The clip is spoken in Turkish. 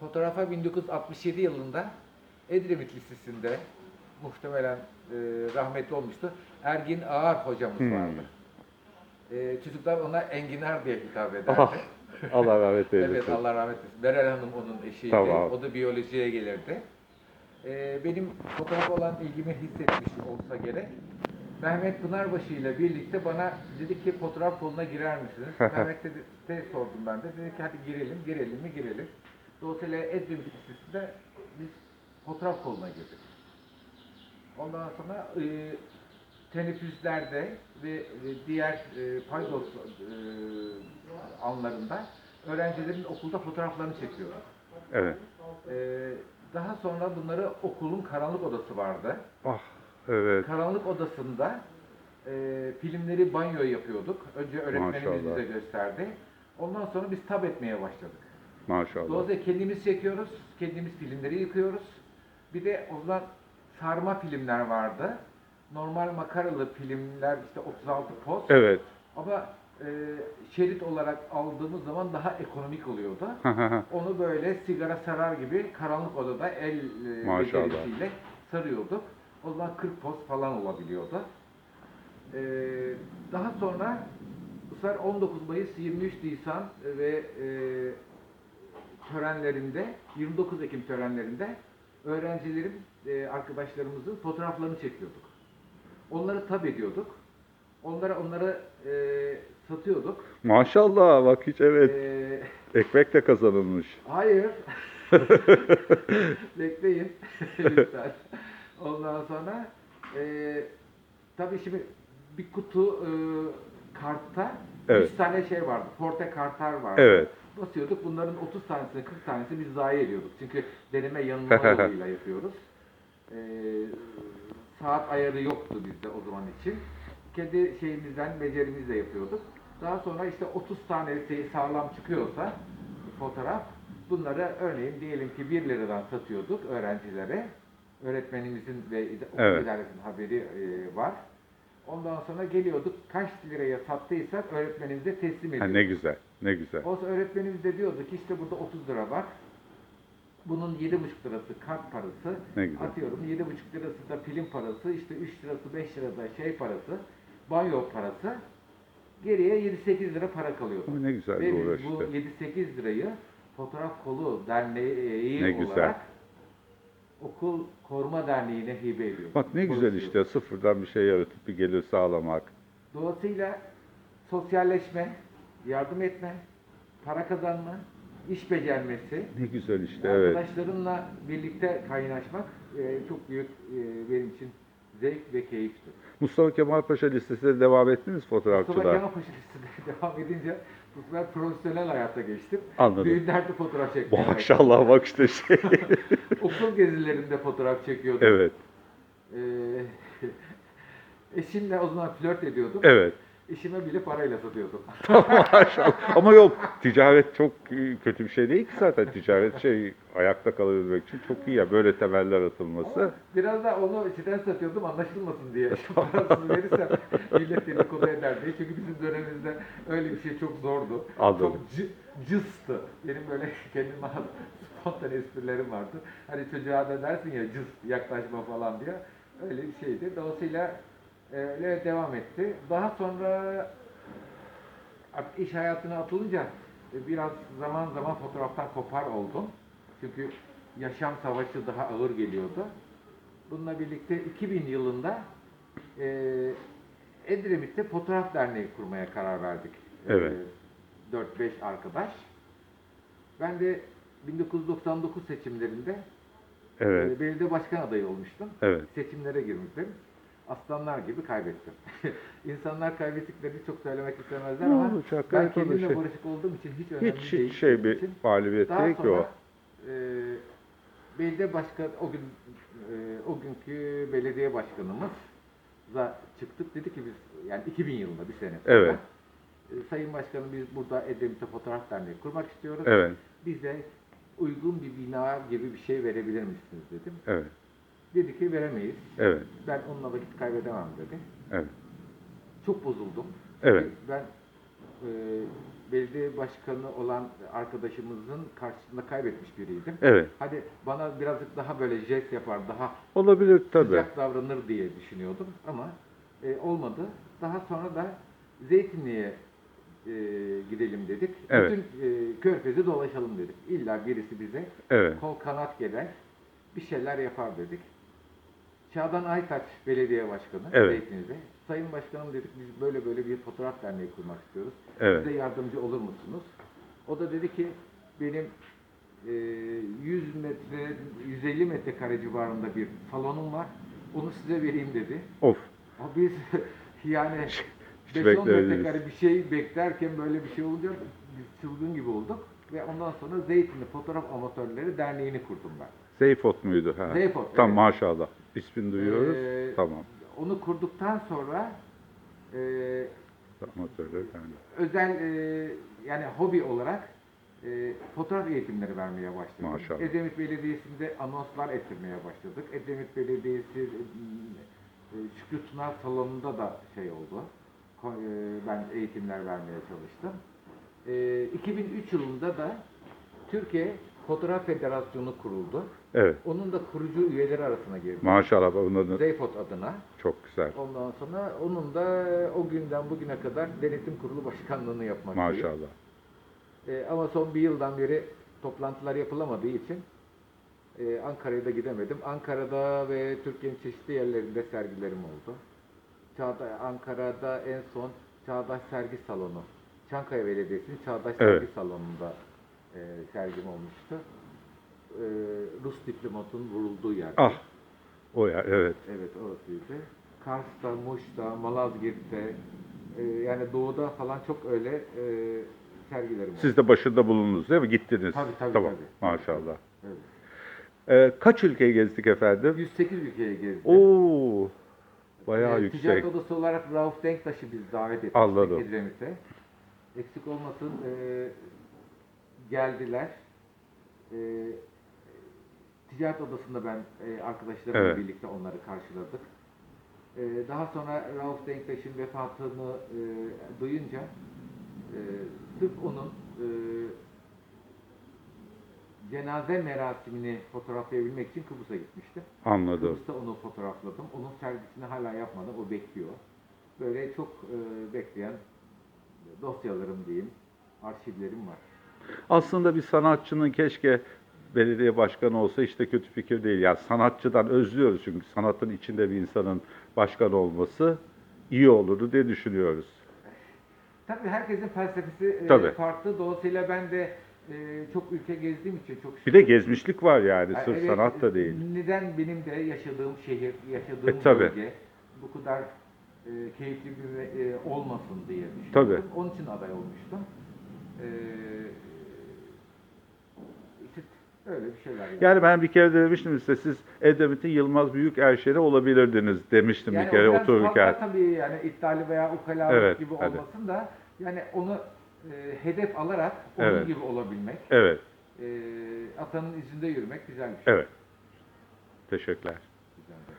fotoğrafa 1967 yılında Edremit Lisesi'nde muhtemelen e, rahmetli olmuştu. Ergin Ağar hocamız Hmm. vardı. E, çocuklar ona Enginar diye hitap ederdi. Ah, Allah rahmet eylesin. Evet Allah rahmet eylesin. Meral Hanım onun eşiydi. Tamam. O da biyolojiye gelirdi. Ee, benim fotoğrafa olan ilgimi hissetmiş olsa gerek. Mehmet Pınarbaşı ile birlikte bana dedi ki fotoğraf koluna girer misiniz? Mehmet dedi, de sordum ben de. Dedi ki hadi girelim, girelim mi girelim. Dolayısıyla Edremit Lisesi'nde biz fotoğraf koluna girdik. Ondan sonra e, teneffüslerde ve e, diğer e, paydos e, anlarında öğrencilerin okulda fotoğraflarını çekiyoruz. Evet. Ee, daha sonra bunları okulun karanlık odası vardı. Ah, evet. Karanlık odasında e, filmleri banyo yapıyorduk. Önce öğretmenimiz Maşallah. bize gösterdi. Ondan sonra biz tab etmeye başladık. Maşallah. Dolayısıyla kendimiz çekiyoruz, kendimiz filmleri yıkıyoruz. Bir de o zaman sarma filmler vardı. Normal makaralı filmler işte 36 poz. Evet. Ama e, şerit olarak aldığımız zaman daha ekonomik oluyordu. Onu böyle sigara sarar gibi karanlık odada el e, Maşallah. becerisiyle sarıyorduk. O zaman 40 poz falan olabiliyordu. Ee, daha sonra bu sefer 19 Mayıs, 23 Nisan ve e, törenlerinde, 29 Ekim törenlerinde öğrencilerin, e, arkadaşlarımızın fotoğraflarını çekiyorduk. Onları tab ediyorduk. Onlara onları e, satıyorduk. Maşallah bak hiç evet. E, Ekmek de kazanılmış. Hayır. Bekleyin lütfen. Ondan sonra e, tabii şimdi bir kutu e, kartta Evet. 3 tane şey vardı. Porte kartlar vardı. Evet. Basıyorduk. Bunların 30 tanesini 40 tanesini biz zayi ediyorduk. Çünkü deneme yanılma yoluyla yapıyoruz. E, saat ayarı yoktu bizde o zaman için. Kendi şeyimizden, becerimizle yapıyorduk. Daha sonra işte 30 tanesi sağlam çıkıyorsa fotoğraf bunları örneğin diyelim ki 1 liradan satıyorduk öğrencilere. Öğretmenimizin ve okul Evet. idaresinin haberi e, var. Ondan sonra geliyorduk kaç liraya sattıysak öğretmenimize teslim Ha, ediyorduk. ne güzel. Ne güzel. O öğretmenimiz de diyordu ki işte burada 30 lira var. Bunun 7,5 lirası kart parası. Ne güzel. Atıyorum 7,5 lirası da film parası, işte 3 lirası 5 lirası da şey parası, banyo parası. Geriye 7-8 lira para kalıyordu. Ama ne güzel Ve bir bu işte. 7-8 lirayı Fotoğraf Kolu Derneği Ne güzel. Okul Koruma Derneği'ne hibe ediyoruz. Bak ne güzel işte sıfırdan bir şey yaratıp bir gelir sağlamak. Dolayısıyla sosyalleşme, yardım etme, para kazanma, iş becermesi, Ne güzel işte evet. arkadaşlarınla birlikte kaynaşmak e, çok büyük e, benim için zevk ve keyifti. Mustafa Kemal Paşa Lisesi'ne devam ettiniz Mustafa fotoğrafçılığa. Kemal Paşa Lisesi'nde devam edince sefer profesyonel hayata geçtim. Anladım. Düğünlerde fotoğraf çekmeye. Maşallah bak işte şey. Okul gezilerinde fotoğraf çekiyordum. evet. E, eşimle o zaman flört ediyordum. Evet. Eşime bile parayla satıyordum. Maşallah. Ama yok ticaret çok kötü bir şey değil ki zaten ticaret şey ayakta kalabilmek için çok iyi ya böyle temeller atılması. Ama biraz da onu içten satıyordum anlaşılmasın diye. Parasız verirsem millet dedikodu eder diye. Çünkü bizim dönemimizde öyle bir şey çok zordu. Anladım. Çok cı, cıstı. Benim böyle kendime spontan esprilerim vardı. Hani çocuğa da dersin ya cız yaklaşma falan diye. Öyle bir şeydi. Dolayısıyla e, öyle devam etti. Daha sonra iş hayatına atılınca e, biraz zaman zaman fotoğraftan kopar oldum. Çünkü yaşam savaşı daha ağır geliyordu. Bununla birlikte 2000 yılında e, Edremit'te Fotoğraf Derneği kurmaya karar verdik. E, Evet. 4-5 arkadaş. Ben de 1999 seçimlerinde Evet. e, belediye başkan adayı olmuştum. Evet. Seçimlere girmiştim. Aslanlar gibi kaybettim. İnsanlar kaybettiklerini çok söylemek istemezler Ne ama olacak? ben kendimle şey. barışık olduğum için hiç önemli Hiç, değil. hiç şey bir mağlubiyet değil ki o. e, belediye başkan o gün e, o günkü belediye başkanımız da çıktık dedi ki biz yani 2000 yılında bir sene sonra Evet. e, Sayın Başkanım biz burada Edremit'te Fotoğraf Derneği kurmak istiyoruz. Evet. Bize uygun bir bina gibi bir şey verebilir misiniz dedim. Evet. Dedi ki veremeyiz. Evet. Ben onunla vakit kaybedemem dedi. Evet. Çok bozuldum. Evet. Ben e, belediye başkanı olan arkadaşımızın karşısında kaybetmiş biriydim. Evet. Hadi bana birazcık daha böyle jest yapar, daha Olabilir tabii. sıcak davranır diye düşünüyordum ama e, olmadı. Daha sonra da Zeytinli'ye e, gidelim dedik. Evet. Bütün e, körfezi dolaşalım dedik. İlla birisi bize Evet. kol kanat gelir, bir şeyler yapar dedik. Çağdan Aytaç Belediye Başkanı Evet. Zeytinli'de. Sayın Başkanım dedik biz böyle böyle bir fotoğraf derneği kurmak istiyoruz. Evet. Bize yardımcı olur musunuz? O da dedi ki benim e, 100 metre, 150 metrekare civarında bir salonum var. Onu size vereyim dedi. Of. Biz yani Hiç 5-10 beklemediniz. metrekare bir şey beklerken böyle bir şey olunca biz çılgın gibi olduk. Ve ondan sonra Zeytinli Fotoğraf Amatörleri Derneği'ni kurdum ben. Zeyfot muydu? Ha. Zeyfot, Tam evet. maşallah. İsmini duyuyoruz. Ee, tamam. Onu kurduktan sonra e, Amatörler yani. özel e, yani hobi olarak e, fotoğraf eğitimleri vermeye başladık. Maşallah. Edremit Belediyesi'nde anonslar ettirmeye başladık. Edremit Belediyesi e, Şükrü Tuna Salonu'nda da şey oldu. E, Ben eğitimler vermeye çalıştım. E, 2003 yılında da Türkiye Fotoğraf Federasyonu kuruldu. Evet. Onun da kurucu üyeleri arasına girdim. Maşallah bunların Zeyfot adına. çok güzel. Ondan sonra onun da o günden bugüne kadar denetim kurulu başkanlığını yapmaktayım. Maşallah. Ee, ama son bir yıldan beri toplantılar yapılamadığı için e, Ankara'ya da gidemedim. Ankara'da ve Türkiye'nin çeşitli yerlerinde sergilerim oldu. Çağda, Ankara'da en son Çağdaş Sergi Salonu, Çankaya Belediyesi'nin Çağdaş Evet. Sergi Salonu'nda e, sergim olmuştu. E, Rus diplomatın vurulduğu yer. Ah. O ya evet. Evet orasıydı. Kars'ta, Muş'ta, Malazgirt'te e, yani doğuda falan çok öyle e, sergilerim Siz de başında bulundunuz değil mi? Gittiniz. Tabii, tabii, tamam. tabii. Maşallah. Evet. Ee, kaç ülkeyi gezdik efendim? 108 ülkeye gezdim. Oo. Bayağı Ee, yüksek. Ticaret odası olarak Rauf Denktaş'ı biz davet ettik Anladım. Edremit'e. Eksik olmasın e, geldiler. E, ticaret odasında ben e, arkadaşlarımla Evet. birlikte onları karşıladık. E, daha sonra Rauf Denktaş'ın vefatını e, duyunca e, sırf onun e, cenaze merasimini fotoğraflayabilmek için Kıbrıs'a gitmiştim. Anladım. Kıbrıs'ta onu fotoğrafladım. Onun sergisini hala yapmadım. O bekliyor. Böyle çok e, bekleyen dosyalarım diyeyim, arşivlerim var. Aslında bir sanatçının keşke belediye başkanı olsa işte kötü fikir değil. Yani sanatçıdan özlüyoruz çünkü sanatın içinde bir insanın başkan olması iyi olurdu diye düşünüyoruz. Tabii herkesin felsefesi e, Tabii. farklı. Dolayısıyla ben de e, çok ülke gezdiğim için çok Bir de gezmişlik var yani Yani sırf evet, sanat da değil. Neden benim de yaşadığım şehir, yaşadığım E, tabii. bölge bu kadar e, keyifli bir e, olmasın diye düşündüm. Tabii. Onun için aday olmuştum. E, öyle bir şeyler. Yani, Yani ben bir kere de demiştim size siz Edremit'in Yılmaz Büyükerşehir'i olabilirdiniz demiştim Yani bir kere otururken. tabii yani iddialı veya ukalalık Evet, gibi hadi. olmasın da yani onu e, hedef alarak onun Evet. gibi olabilmek, Evet, e, atanın izinde yürümek güzel bir şey. evet. Teşekkürler.